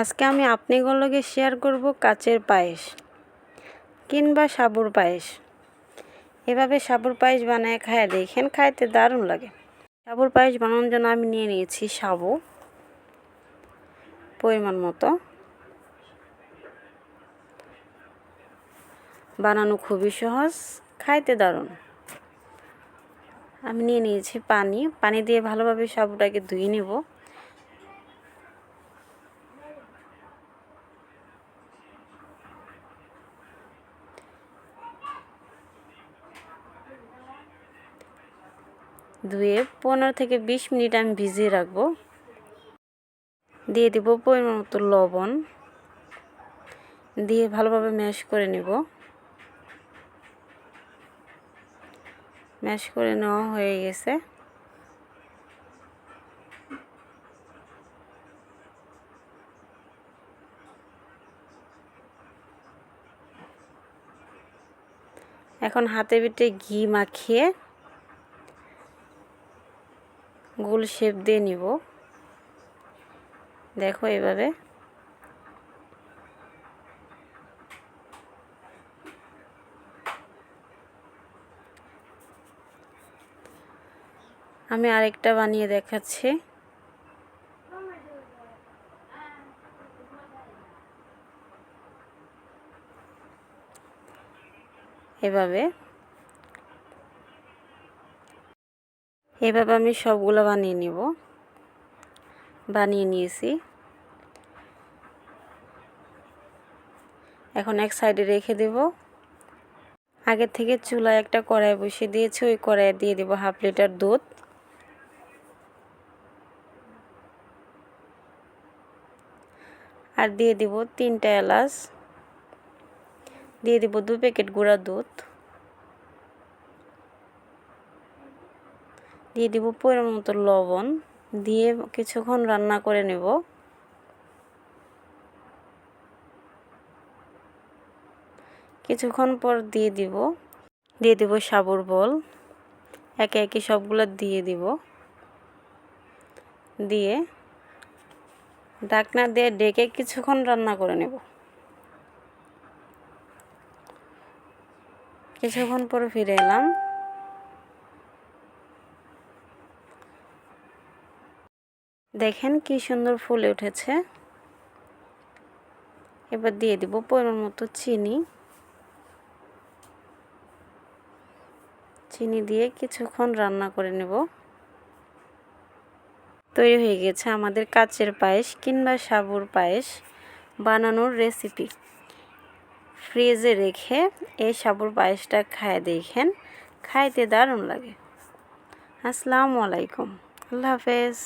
আজকে আমি আপনাগুলোকে শেয়ার করব কাচের পায়েস কিংবা সাবুর পায়েস। এভাবে সাবুর পায়েস বানায় খায়, দেখেন খাইতে দারুণ লাগে। সাবুর পায়েস বানানোর জন্য আমি নিয়ে নিয়েছি সাবু, পরিমাণ মতো। বানানো খুবই সহজ, খাইতে দারুণ। আমি নিয়ে নিয়েছি পানি পানি দিয়ে ভালোভাবে সাবুটাকে ধুয়ে নেব। ধুয়ে পনেরো থেকে বিশ মিনিট আমি ভিজিয়ে রাখব। দিয়ে দিব পরিমাণ মতো লবণ। দিয়ে ভালোভাবে ম্যাশ করে নেব। ম্যাশ করে নেওয়া হয়ে গেছে। এখন হাতে পিঠে ঘি মাখিয়ে গোল শেপ দিয়ে নিব। দেখো এভাবে। আমি আরেকটা বানিয়ে দেখাচ্ছি। এভাবে। এভাবে আমি সবগুলো বানিয়ে নিব। বানিয়ে নিয়েছি। এখন এক সাইডে রেখে দেব। আগে থেকে চুলায় একটা কড়াই বসিয়ে দিয়েছি, ওই কড়াইয়ে দিয়ে দেব হাফ লিটার দুধ। আর দিয়ে দিব তিনটা এলাচ। দিয়ে দিব দু প্যাকেট গুঁড়া দুধ। দিয়ে দিব পরিমাণ মতো লবণ, দিয়ে কিছুক্ষণ রান্না করে নেব। কিছুক্ষণ পর দিয়ে দিব দিয়ে দিব সাবুর বল। একে একে সবগুলো দিয়ে দিব। দিয়ে ডাকনা দিয়ে ডেকে কিছুক্ষণ রান্না করে নেব। কিছুক্ষণ পর ফিরে এলাম। দেখেন কি সুন্দর ফুলে উঠেছে। এবার দিয়ে দিব পরিমাণ মতো চিনি। চিনি দিয়ে কিছুক্ষণ রান্না করে নেব। তৈরি হয়ে গেছে আমাদের কাচের পায়েস কিংবা সাবুর পায়েস বানানোর রেসিপি। ফ্রিজে রেখে এই সাবুর পায়েসটা খায় দেখেন, খাইতে দারুণ লাগে। আসসালামু আলাইকুম। আল্লাহ হাফেজ।